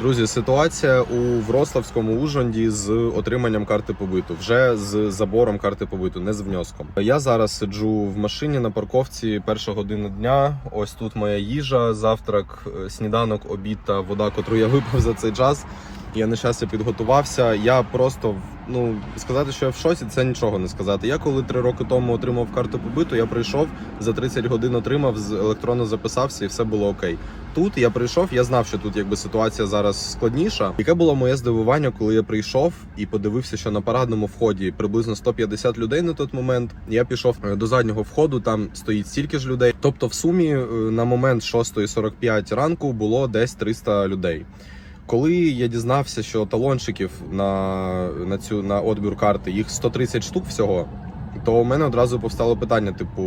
Друзі, ситуація у Врославському Ужгороді з отриманням карти побиту, вже з забором карти побиту, не з внеском. Я зараз сиджу в машині на парковці перша година дня. Ось тут моя їжа, завтрак, е, сніданок, обід та вода, котру я випив за цей час. Я на щастя підготувався. Я просто ну сказати, що я в шоці, це нічого не сказати. Я коли три роки тому отримав карту побиту, я прийшов за 30 годин отримав, електронно записався і все було окей. Тут я прийшов, я знав, що тут якби ситуація зараз складніша. Яке було моє здивування, коли я прийшов і подивився, що на парадному вході приблизно 150 людей на той момент. Я пішов е, до заднього входу, там стоїть стільки ж людей. Тобто, в сумі е, на момент 6.45 ранку було десь 300 людей. Коли я дізнався, що талончиків на, на цю на отбір карти їх 130 штук всього. То у мене одразу повстало питання: типу,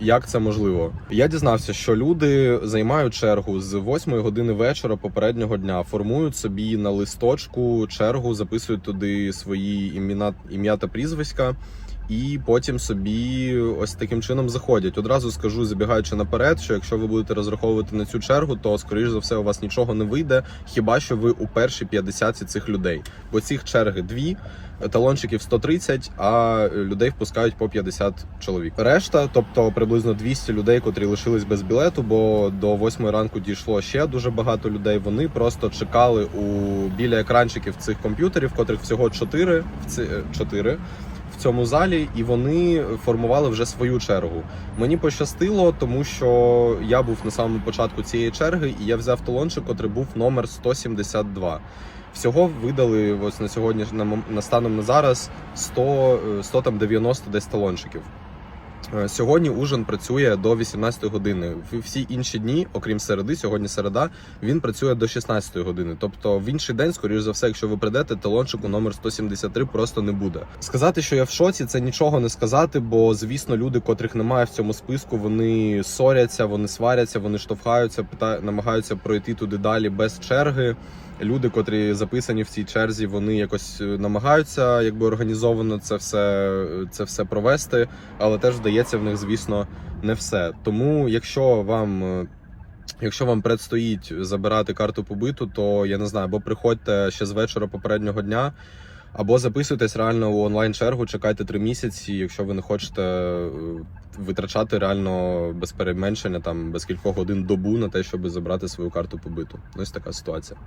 як це можливо? Я дізнався, що люди займають чергу з 8 години вечора попереднього дня, формують собі на листочку чергу, записують туди свої ім'я та прізвиська, і потім собі ось таким чином заходять. Одразу скажу, забігаючи наперед, що якщо ви будете розраховувати на цю чергу, то скоріш за все у вас нічого не вийде, хіба що ви у першій 50 цих людей. Бо цих черги дві, талончиків 130, а людей впускають по 50 чоловік. Решта, тобто приблизно 200 людей, котрі лишились без білету, бо до 8 ранку дійшло ще дуже багато людей. Вони просто чекали у біля екранчиків цих комп'ютерів, котрих всього 4 в ці 4 в цьому залі, і вони формували вже свою чергу. Мені пощастило, тому що я був на самому початку цієї черги, і я взяв талончик, котрий був номер 172. Всього видали ось на сьогодні на, станом на зараз 100, е, 100 там 90 десь талончиків. Е, Сьогодні ужин працює до 18 години. Всі інші дні, окрім середи, сьогодні середа, він працює до 16 години. Тобто в інший день, скоріш за все, якщо ви прийдете, талончику номер 173 просто не буде. Сказати, що я в шоці, це нічого не сказати, бо звісно, люди, котрих немає в цьому списку, вони соряться, вони сваряться, вони штовхаються, намагаються пройти туди далі без черги. Люди, котрі записані в цій черзі, вони якось е, намагаються якби організовано це все, це все провести, але теж вдається в них, звісно, не все. Тому, якщо вам. е, Якщо вам предстоїть забирати карту побиту, то я не знаю, або приходьте ще з вечора попереднього дня, або записуйтесь реально у онлайн чергу, чекайте три місяці, якщо ви не хочете е, витрачати реально без переменшення там без кількох годин добу на те, щоб забрати свою карту побиту. Ось така ситуація.